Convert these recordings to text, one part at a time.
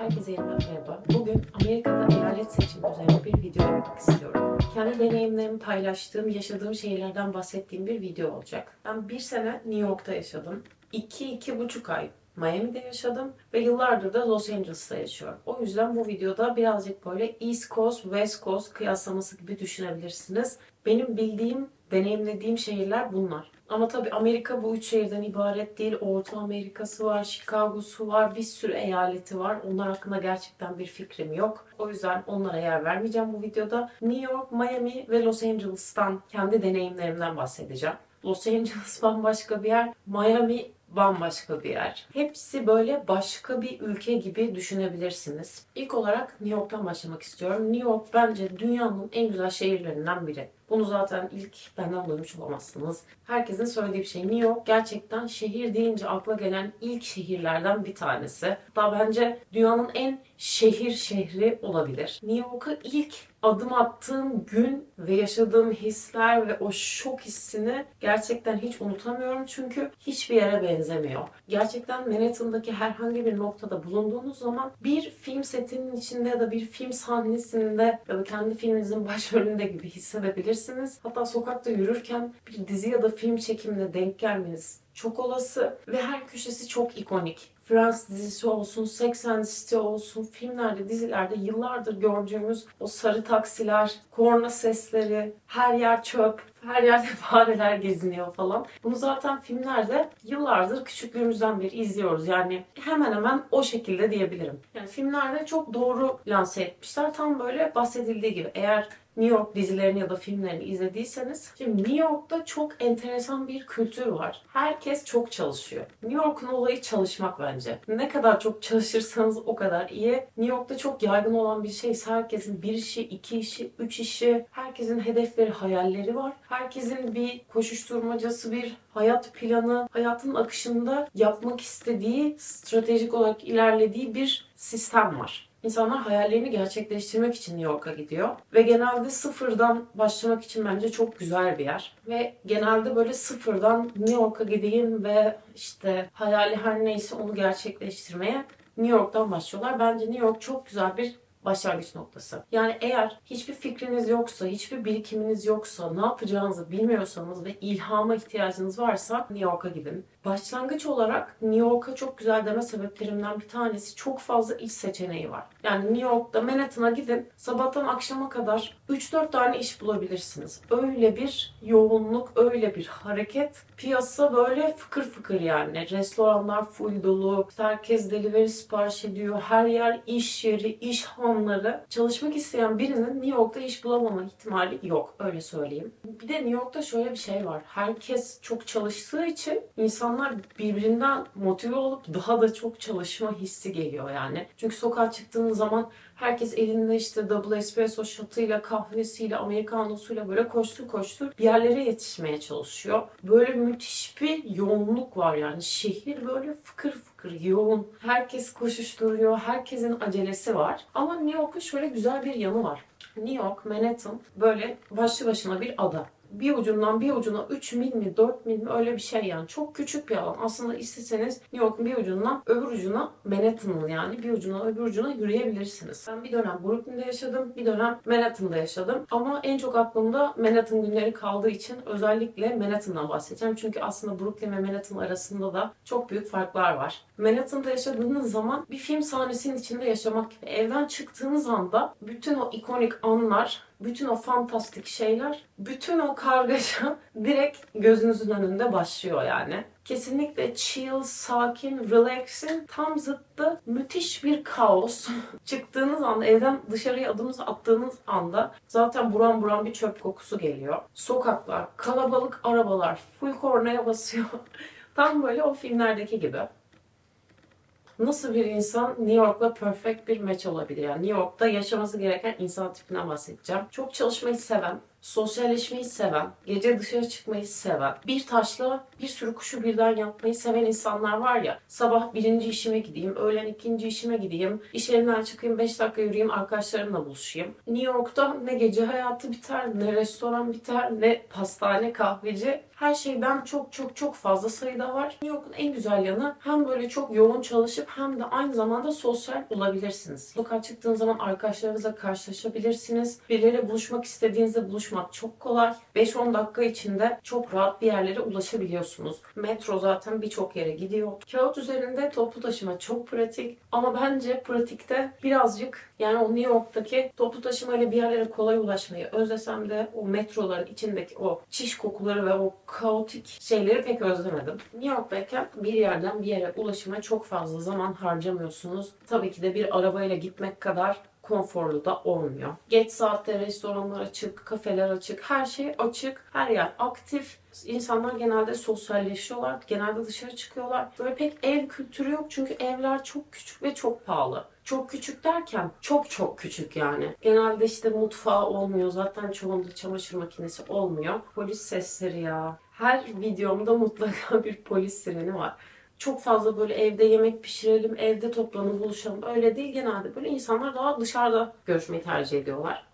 Herkese yeniden merhaba. Bugün Amerika'da eyalet seçimi üzerine bir video yapmak istiyorum. Kendi deneyimlerimi paylaştığım, yaşadığım şehirlerden bahsettiğim bir video olacak. Ben bir sene New York'ta yaşadım. İki, iki buçuk ay Miami'de yaşadım ve yıllardır da Los Angeles'ta yaşıyorum. O yüzden bu videoda birazcık böyle East Coast, West Coast kıyaslaması gibi düşünebilirsiniz. Benim bildiğim, deneyimlediğim şehirler bunlar. Ama tabii Amerika bu üç şehirden ibaret değil. Orta Amerika'sı var, Chicago'su var, bir sürü eyaleti var. Onlar hakkında gerçekten bir fikrim yok. O yüzden onlara yer vermeyeceğim bu videoda. New York, Miami ve Los Angeles'tan kendi deneyimlerimden bahsedeceğim. Los Angeles bambaşka bir yer, Miami bambaşka bir yer. Hepsi böyle başka bir ülke gibi düşünebilirsiniz. İlk olarak New York'tan başlamak istiyorum. New York bence dünyanın en güzel şehirlerinden biri. Bunu zaten ilk benden duymuş olamazsınız. Herkesin söylediği bir şey. New York gerçekten şehir deyince akla gelen ilk şehirlerden bir tanesi. Hatta bence dünyanın en şehir şehri olabilir. New York'a ilk adım attığım gün ve yaşadığım hisler ve o şok hissini gerçekten hiç unutamıyorum çünkü hiçbir yere benzemiyor. Gerçekten Manhattan'daki herhangi bir noktada bulunduğunuz zaman bir film setinin içinde ya da bir film sahnesinde ya da kendi filminizin başrolünde gibi hissedebilirsiniz. Hatta sokakta yürürken bir dizi ya da film çekimine denk gelmeniz çok olası ve her köşesi çok ikonik. Friends dizisi olsun, Sex and City olsun, filmlerde, dizilerde yıllardır gördüğümüz o sarı taksiler, korna sesleri, her yer çöp, her yerde fareler geziniyor falan. Bunu zaten filmlerde yıllardır küçüklüğümüzden beri izliyoruz. Yani hemen hemen o şekilde diyebilirim. Yani filmlerde çok doğru lanse etmişler. Tam böyle bahsedildiği gibi. Eğer New York dizilerini ya da filmlerini izlediyseniz şimdi New York'ta çok enteresan bir kültür var. Herkes çok çalışıyor. New York'un olayı çalışmak bence. Ne kadar çok çalışırsanız o kadar iyi. New York'ta çok yaygın olan bir şey herkesin bir işi, iki işi, üç işi, herkesin hedefleri, hayalleri var. Herkesin bir koşuşturmacası, bir hayat planı, hayatın akışında yapmak istediği, stratejik olarak ilerlediği bir sistem var. İnsanlar hayallerini gerçekleştirmek için New York'a gidiyor. Ve genelde sıfırdan başlamak için bence çok güzel bir yer. Ve genelde böyle sıfırdan New York'a gideyim ve işte hayali her neyse onu gerçekleştirmeye New York'tan başlıyorlar. Bence New York çok güzel bir başlangıç noktası. Yani eğer hiçbir fikriniz yoksa, hiçbir birikiminiz yoksa, ne yapacağınızı bilmiyorsanız ve ilhama ihtiyacınız varsa New York'a gidin. Başlangıç olarak New York'a çok güzel deme sebeplerimden bir tanesi çok fazla iş seçeneği var. Yani New York'ta Manhattan'a gidin sabahtan akşama kadar 3-4 tane iş bulabilirsiniz. Öyle bir yoğunluk, öyle bir hareket. Piyasa böyle fıkır fıkır yani. Restoranlar full dolu. Herkes delivery sipariş ediyor. Her yer iş yeri, iş hanları. Çalışmak isteyen birinin New York'ta iş bulamama ihtimali yok. Öyle söyleyeyim. Bir de New York'ta şöyle bir şey var. Herkes çok çalıştığı için insanlar birbirinden motive olup daha da çok çalışma hissi geliyor yani. Çünkü sokağa çıktığınız zaman herkes elinde işte double espresso shotıyla, kahvesiyle, americanosuyla böyle koştur koştur bir yerlere yetişmeye çalışıyor. Böyle müthiş bir yoğunluk var yani. Şehir böyle fıkır fıkır yoğun. Herkes koşuşturuyor. Herkesin acelesi var. Ama New York'un şöyle güzel bir yanı var. New York, Manhattan böyle başlı başına bir ada bir ucundan bir ucuna 3 mil mi 4 mil mi öyle bir şey yani. Çok küçük bir alan. Aslında isteseniz New York'un bir ucundan öbür ucuna Manhattan'ın yani bir ucuna öbür ucuna yürüyebilirsiniz. Ben bir dönem Brooklyn'de yaşadım. Bir dönem Manhattan'da yaşadım. Ama en çok aklımda Manhattan günleri kaldığı için özellikle Manhattan'dan bahsedeceğim. Çünkü aslında Brooklyn ve Manhattan arasında da çok büyük farklar var. Manhattan'da yaşadığınız zaman bir film sahnesinin içinde yaşamak gibi. Evden çıktığınız anda bütün o ikonik anlar bütün o fantastik şeyler, bütün o kargaşa direkt gözünüzün önünde başlıyor yani. Kesinlikle chill, sakin, relaxing, tam zıttı müthiş bir kaos. Çıktığınız anda, evden dışarıya adımınızı attığınız anda zaten buram buram bir çöp kokusu geliyor. Sokaklar, kalabalık arabalar, full kornaya basıyor. tam böyle o filmlerdeki gibi nasıl bir insan New York'la perfect bir match olabilir? Yani New York'ta yaşaması gereken insan tipinden bahsedeceğim. Çok çalışmayı seven, sosyalleşmeyi seven, gece dışarı çıkmayı seven, bir taşla bir sürü kuşu birden yapmayı seven insanlar var ya. Sabah birinci işime gideyim, öğlen ikinci işime gideyim, iş yerinden çıkayım, 5 dakika yürüyeyim, arkadaşlarımla buluşayım. New York'ta ne gece hayatı biter, ne restoran biter, ne pastane, kahveci. Her şeyden çok çok çok fazla sayıda var. New York'un en güzel yanı hem böyle çok yoğun çalışıp hem de aynı zamanda sosyal olabilirsiniz. Sokağa çıktığınız zaman arkadaşlarınızla karşılaşabilirsiniz. Birileriyle buluşmak istediğinizde buluşmak çok kolay. 5-10 dakika içinde çok rahat bir yerlere ulaşabiliyorsunuz. Metro zaten birçok yere gidiyor. Kağıt üzerinde toplu taşıma çok pratik ama bence pratikte birazcık yani o New York'taki toplu taşımayla bir yerlere kolay ulaşmayı özlesem de o metroların içindeki o çiş kokuları ve o kaotik şeyleri pek özlemedim. New York'tayken bir yerden bir yere ulaşıma çok fazla zaman harcamıyorsunuz. Tabii ki de bir arabayla gitmek kadar konforlu da olmuyor. Geç saatte restoranlar açık, kafeler açık, her şey açık, her yer aktif. İnsanlar genelde sosyalleşiyorlar, genelde dışarı çıkıyorlar. Böyle pek ev kültürü yok çünkü evler çok küçük ve çok pahalı. Çok küçük derken çok çok küçük yani. Genelde işte mutfağı olmuyor. Zaten çoğunda çamaşır makinesi olmuyor. Polis sesleri ya. Her videomda mutlaka bir polis sireni var çok fazla böyle evde yemek pişirelim, evde toplanıp buluşalım. Öyle değil genelde. Böyle insanlar daha dışarıda görüşmeyi tercih ediyorlar.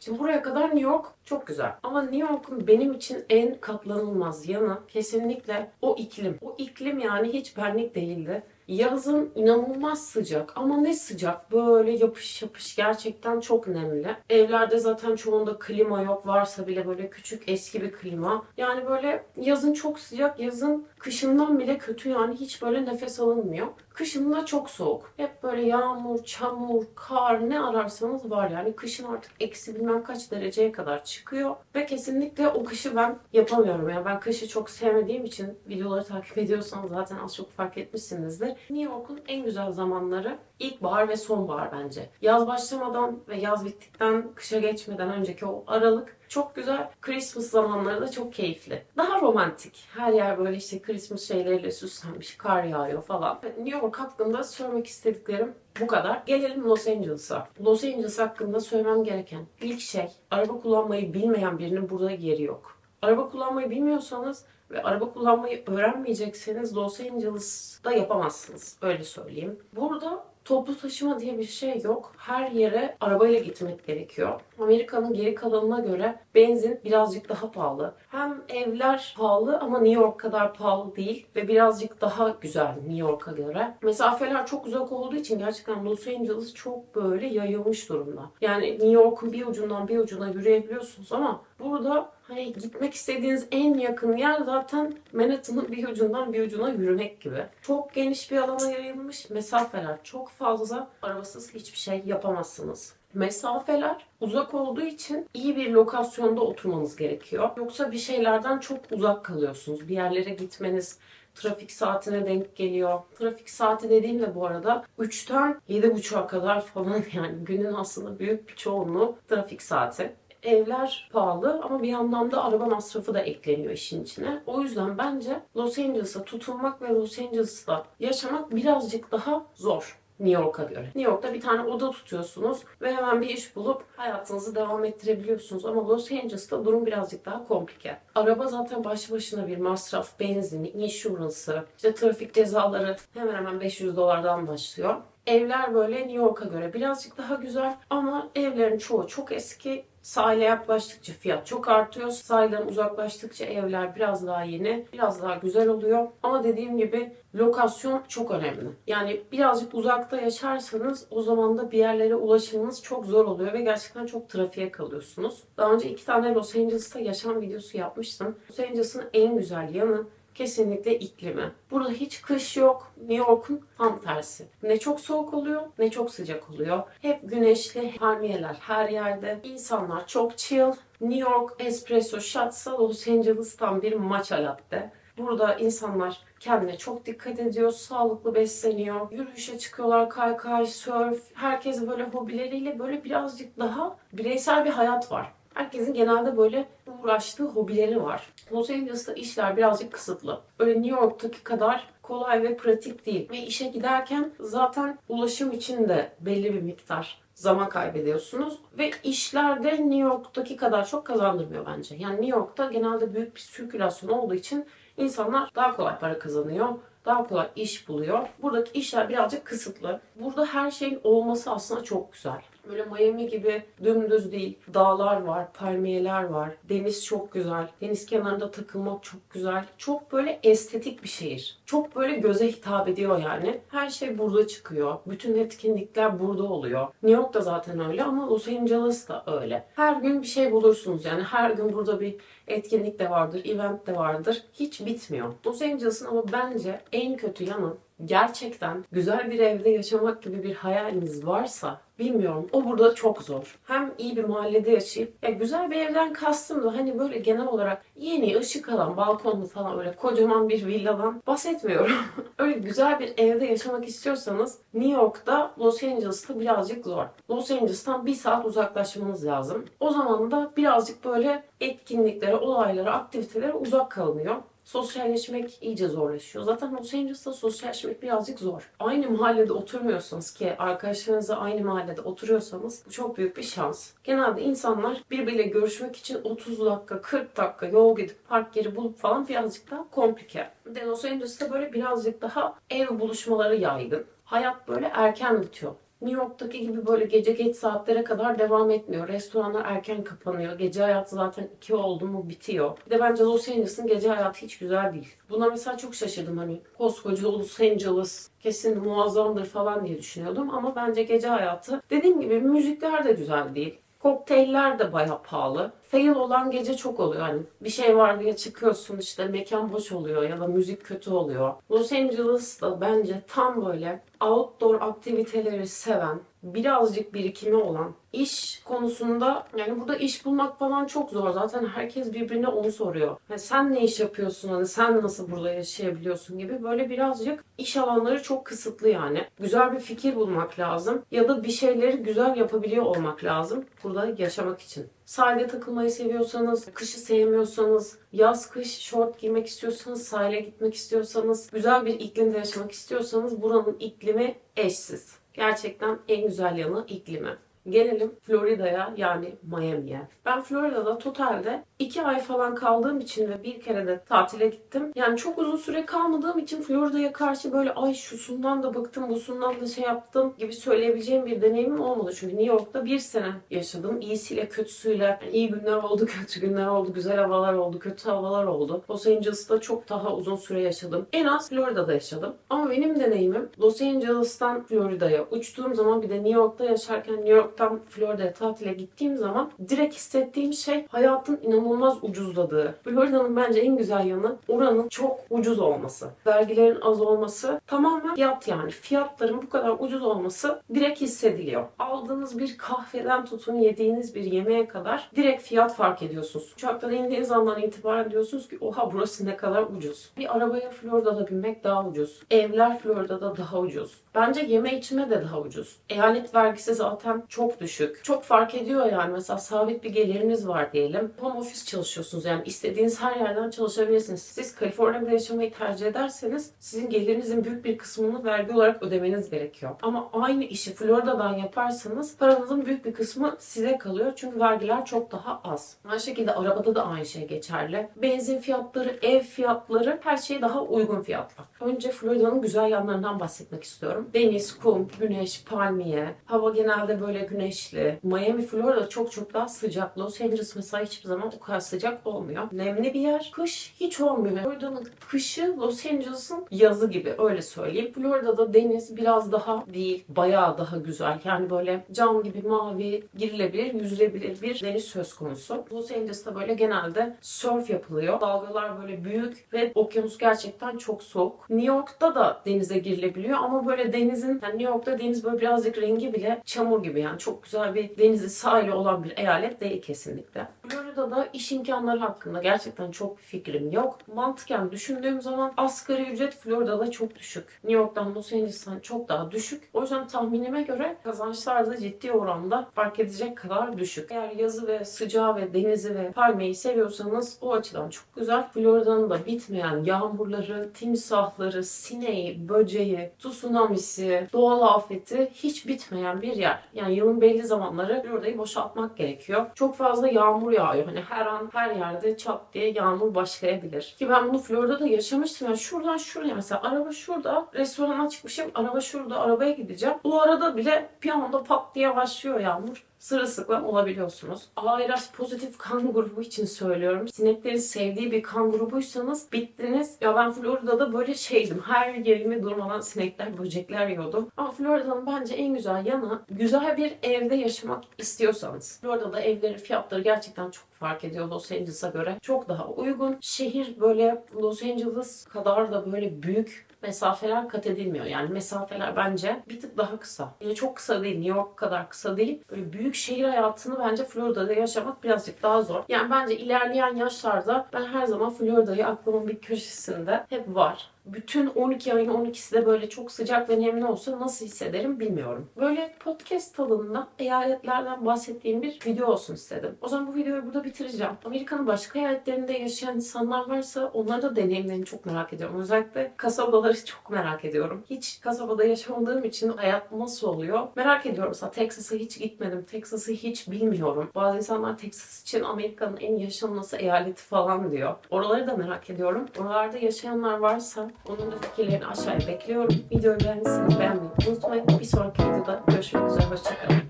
Şimdi buraya kadar New York çok güzel. Ama New York'un benim için en katlanılmaz yanı kesinlikle o iklim. O iklim yani hiç benlik değildi. Yazın inanılmaz sıcak ama ne sıcak böyle yapış yapış gerçekten çok nemli. Evlerde zaten çoğunda klima yok varsa bile böyle küçük eski bir klima. Yani böyle yazın çok sıcak yazın kışından bile kötü yani hiç böyle nefes alınmıyor. Kışında çok soğuk. Hep böyle yağmur, çamur, kar ne ararsanız var yani. Kışın artık eksi bilmem kaç dereceye kadar çıkıyor. Ve kesinlikle o kışı ben yapamıyorum. Yani ben kışı çok sevmediğim için videoları takip ediyorsanız zaten az çok fark etmişsinizdir. New York'un en güzel zamanları ilkbahar ve sonbahar bence. Yaz başlamadan ve yaz bittikten kışa geçmeden önceki o aralık çok güzel. Christmas zamanları da çok keyifli. Daha romantik. Her yer böyle işte Christmas şeyleriyle süslenmiş. Kar yağıyor falan. New York hakkında söylemek istediklerim bu kadar. Gelelim Los Angeles'a. Los Angeles hakkında söylemem gereken ilk şey araba kullanmayı bilmeyen birinin burada yeri yok. Araba kullanmayı bilmiyorsanız ve araba kullanmayı öğrenmeyecekseniz Los Angeles'da yapamazsınız. Öyle söyleyeyim. Burada toplu taşıma diye bir şey yok. Her yere arabayla gitmek gerekiyor. Amerika'nın geri kalanına göre benzin birazcık daha pahalı. Hem evler pahalı ama New York kadar pahalı değil ve birazcık daha güzel New York'a göre. Mesafeler çok uzak olduğu için gerçekten Los Angeles çok böyle yayılmış durumda. Yani New York'un bir ucundan bir ucuna yürüyebiliyorsunuz ama burada hani gitmek istediğiniz en yakın yer zaten Manhattan'ın bir ucundan bir ucuna yürümek gibi. Çok geniş bir alana yayılmış mesafeler çok fazla. Arabasız hiçbir şey yapamazsınız mesafeler uzak olduğu için iyi bir lokasyonda oturmanız gerekiyor. Yoksa bir şeylerden çok uzak kalıyorsunuz. Bir yerlere gitmeniz trafik saatine denk geliyor. Trafik saati dediğimde bu arada 3'ten 7.30'a kadar falan yani günün aslında büyük bir çoğunluğu trafik saati evler pahalı ama bir yandan da araba masrafı da ekleniyor işin içine. O yüzden bence Los Angeles'a tutunmak ve Los Angeles'ta yaşamak birazcık daha zor. New York'a göre. New York'ta bir tane oda tutuyorsunuz ve hemen bir iş bulup hayatınızı devam ettirebiliyorsunuz. Ama Los Angeles'ta durum birazcık daha komplike. Araba zaten başlı başına bir masraf, benzini, insurance'ı, işte trafik cezaları hemen hemen 500 dolardan başlıyor. Evler böyle New York'a göre birazcık daha güzel ama evlerin çoğu çok eski. Sahile yaklaştıkça fiyat çok artıyor. Sahilden uzaklaştıkça evler biraz daha yeni, biraz daha güzel oluyor. Ama dediğim gibi lokasyon çok önemli. Yani birazcık uzakta yaşarsanız o zaman da bir yerlere ulaşımınız çok zor oluyor ve gerçekten çok trafiğe kalıyorsunuz. Daha önce iki tane Los Angeles'ta yaşam videosu yapmıştım. Los Angeles'ın en güzel yanı kesinlikle iklimi. Burada hiç kış yok. New York'un tam tersi. Ne çok soğuk oluyor ne çok sıcak oluyor. Hep güneşli palmiyeler her yerde. İnsanlar çok chill. New York espresso shotsa Los Angeles'tan bir matcha latte. Burada insanlar kendine çok dikkat ediyor, sağlıklı besleniyor, yürüyüşe çıkıyorlar, kaykay, surf. Herkes böyle hobileriyle böyle birazcık daha bireysel bir hayat var. Herkesin genelde böyle uğraştığı hobileri var. Los Angeles'ta işler birazcık kısıtlı. Öyle New York'taki kadar kolay ve pratik değil. Ve işe giderken zaten ulaşım için de belli bir miktar zaman kaybediyorsunuz. Ve işlerde New York'taki kadar çok kazandırmıyor bence. Yani New York'ta genelde büyük bir sirkülasyon olduğu için insanlar daha kolay para kazanıyor. Daha kolay iş buluyor. Buradaki işler birazcık kısıtlı. Burada her şeyin olması aslında çok güzel. Böyle Miami gibi dümdüz değil. Dağlar var, palmiyeler var. Deniz çok güzel. Deniz kenarında takılmak çok güzel. Çok böyle estetik bir şehir. Çok böyle göze hitap ediyor yani. Her şey burada çıkıyor. Bütün etkinlikler burada oluyor. New York da zaten öyle ama Los Angeles da öyle. Her gün bir şey bulursunuz yani. Her gün burada bir etkinlik de vardır, event de vardır. Hiç bitmiyor. Los Angeles'ın ama bence en kötü yanı gerçekten güzel bir evde yaşamak gibi bir hayaliniz varsa bilmiyorum o burada çok zor. Hem iyi bir mahallede yaşayıp ya güzel bir evden kastım da hani böyle genel olarak yeni ışık alan balkonlu falan öyle kocaman bir villadan bahsetmiyorum. öyle güzel bir evde yaşamak istiyorsanız New York'ta Los Angeles'ta birazcık zor. Los Angeles'tan bir saat uzaklaşmanız lazım. O zaman da birazcık böyle etkinliklere, olaylara, aktivitelere uzak kalınıyor sosyalleşmek iyice zorlaşıyor. Zaten Los Angeles'ta sosyalleşmek birazcık zor. Aynı mahallede oturmuyorsanız ki arkadaşlarınızla aynı mahallede oturuyorsanız bu çok büyük bir şans. Genelde insanlar birbiriyle görüşmek için 30 dakika, 40 dakika yol gidip park yeri bulup falan birazcık daha komplike. De Los Angeles'ta böyle birazcık daha ev buluşmaları yaygın. Hayat böyle erken bitiyor. New York'taki gibi böyle gece geç saatlere kadar devam etmiyor. Restoranlar erken kapanıyor. Gece hayatı zaten iki oldu mu bitiyor. Bir de bence Los Angeles'ın gece hayatı hiç güzel değil. Buna mesela çok şaşırdım hani koskoca Los Angeles kesin muazzamdır falan diye düşünüyordum ama bence gece hayatı dediğim gibi müzikler de güzel değil. Kokteyller de bayağı pahalı. Fail olan gece çok oluyor. Hani bir şey var diye çıkıyorsun işte mekan boş oluyor ya da müzik kötü oluyor. Los Angeles'ta bence tam böyle outdoor aktiviteleri seven, birazcık birikimi olan, iş konusunda yani burada iş bulmak falan çok zor. Zaten herkes birbirine onu soruyor. Yani sen ne iş yapıyorsun? Hani sen nasıl burada yaşayabiliyorsun gibi böyle birazcık iş alanları çok kısıtlı yani. Güzel bir fikir bulmak lazım ya da bir şeyleri güzel yapabiliyor olmak lazım burada yaşamak için. Sahilde takılmayı seviyorsanız, kışı sevmiyorsanız, yaz kış şort giymek istiyorsanız, sahile gitmek istiyorsanız, güzel bir iklimde yaşamak istiyorsanız buranın iklimi eşsiz. Gerçekten en güzel yanı iklimi. Gelelim Florida'ya yani Miami'ye. Ben Florida'da totalde 2 ay falan kaldığım için ve bir kere de tatile gittim. Yani çok uzun süre kalmadığım için Florida'ya karşı böyle ay şusundan da bıktım, busundan da şey yaptım gibi söyleyebileceğim bir deneyimim olmadı. Çünkü New York'ta bir sene yaşadım. İyisiyle kötüsüyle. Yani iyi günler oldu, kötü günler oldu, güzel havalar oldu, kötü havalar oldu. Los Angeles'ta çok daha uzun süre yaşadım. En az Florida'da yaşadım. Ama benim deneyimim Los Angeles'tan Florida'ya uçtuğum zaman bir de New York'ta yaşarken New York'tan Florida'ya tatile gittiğim zaman direkt hissettiğim şey hayatın inanılmaz ucuzladığı. Florida'nın bence en güzel yanı oranın çok ucuz olması. Vergilerin az olması tamamen fiyat yani. Fiyatların bu kadar ucuz olması direkt hissediliyor. Aldığınız bir kahveden tutun yediğiniz bir yemeğe kadar direkt fiyat fark ediyorsunuz. Uçaktan indiğiniz andan itibaren diyorsunuz ki oha burası ne kadar ucuz. Bir arabaya Florida'da binmek daha ucuz. Evler Florida'da daha ucuz. Bence yeme içme de daha ucuz. Eyalet vergisi zaten çok düşük. Çok fark ediyor yani. Mesela sabit bir geliriniz var diyelim. Home office çalışıyorsunuz yani istediğiniz her yerden çalışabilirsiniz. Siz Kaliforniya'da yaşamayı tercih ederseniz sizin gelirinizin büyük bir kısmını vergi olarak ödemeniz gerekiyor. Ama aynı işi Florida'dan yaparsanız paranızın büyük bir kısmı size kalıyor. Çünkü vergiler çok daha az. Aynı şekilde arabada da aynı şey geçerli. Benzin fiyatları, ev fiyatları her şey daha uygun fiyatlar. Önce Florida'nın güzel yanlarından bahsetmek istiyorum. Deniz, kum, güneş, palmiye. Hava genelde böyle güneşli. Miami, Florida çok çok daha sıcak. Los Angeles mesela hiçbir zaman o kadar sıcak olmuyor. Nemli bir yer. Kış hiç olmuyor. Florida'nın kışı Los Angeles'ın yazı gibi öyle söyleyeyim. Florida'da deniz biraz daha değil, bayağı daha güzel. Yani böyle cam gibi mavi, girilebilir, yüzülebilir bir deniz söz konusu. Los Angeles'ta böyle genelde surf yapılıyor. Dalgalar böyle büyük ve okyanus gerçekten çok soğuk. New York'ta da denize girilebiliyor ama böyle denizin, yani New York'ta deniz böyle birazcık rengi bile çamur gibi yani çok güzel bir denizi sahili olan bir eyalet değil kesinlikle. Florida Florida'da iş imkanları hakkında gerçekten çok bir fikrim yok. Mantıken düşündüğüm zaman asgari ücret Florida'da çok düşük. New York'tan Los Angeles'tan çok daha düşük. O yüzden tahminime göre kazançlar da ciddi oranda fark edecek kadar düşük. Eğer yazı ve sıcağı ve denizi ve palmeyi seviyorsanız o açıdan çok güzel. Florida'nın da bitmeyen yağmurları, timsahları, sineği, böceği, tsunamisi, doğal afeti hiç bitmeyen bir yer. Yani yılın belli zamanları Florida'yı boşaltmak gerekiyor. Çok fazla yağmur yağıyor. Hani her an her yerde çat diye yağmur başlayabilir. Ki ben bunu Florida'da yaşamıştım. Yani şuradan şuraya mesela araba şurada, restorana çıkmışım, araba şurada, arabaya gideceğim. O arada bile bir anda pat diye başlıyor yağmur sırılsıklam olabiliyorsunuz. ARH pozitif kan grubu için söylüyorum. Sineklerin sevdiği bir kan grubuysanız bittiniz. Ya ben Florida'da böyle şeydim. Her yerimi durmadan sinekler, böcekler yiyordum. Ama Florida'nın bence en güzel yanı güzel bir evde yaşamak istiyorsanız. Florida'da evlerin fiyatları gerçekten çok fark ediyor Los Angeles'a göre. Çok daha uygun. Şehir böyle Los Angeles kadar da böyle büyük mesafeler kat edilmiyor. Yani mesafeler bence bir tık daha kısa. Yine çok kısa değil, New York kadar kısa değil. Böyle büyük şehir hayatını bence Florida'da yaşamak birazcık daha zor. Yani bence ilerleyen yaşlarda ben her zaman Florida'yı aklımın bir köşesinde hep var. Bütün 12 ayın 12'si de böyle çok sıcak ve nemli olsa nasıl hissederim bilmiyorum. Böyle podcast tadında eyaletlerden bahsettiğim bir video olsun istedim. O zaman bu videoyu burada bitireceğim. Amerika'nın başka eyaletlerinde yaşayan insanlar varsa onları da deneyimlerini çok merak ediyorum. Özellikle kasabaları çok merak ediyorum. Hiç kasabada yaşamadığım için hayat nasıl oluyor merak ediyorum. Mesela Texas'a hiç gitmedim. Texas'ı hiç bilmiyorum. Bazı insanlar Texas için Amerika'nın en yaşanması eyaleti falan diyor. Oraları da merak ediyorum. Oralarda yaşayanlar varsa onun da fikirlerini aşağıya bekliyorum. Videoyu beğendiyseniz beğenmeyi unutmayın. Bir sonraki videoda görüşmek üzere. Hoşçakalın.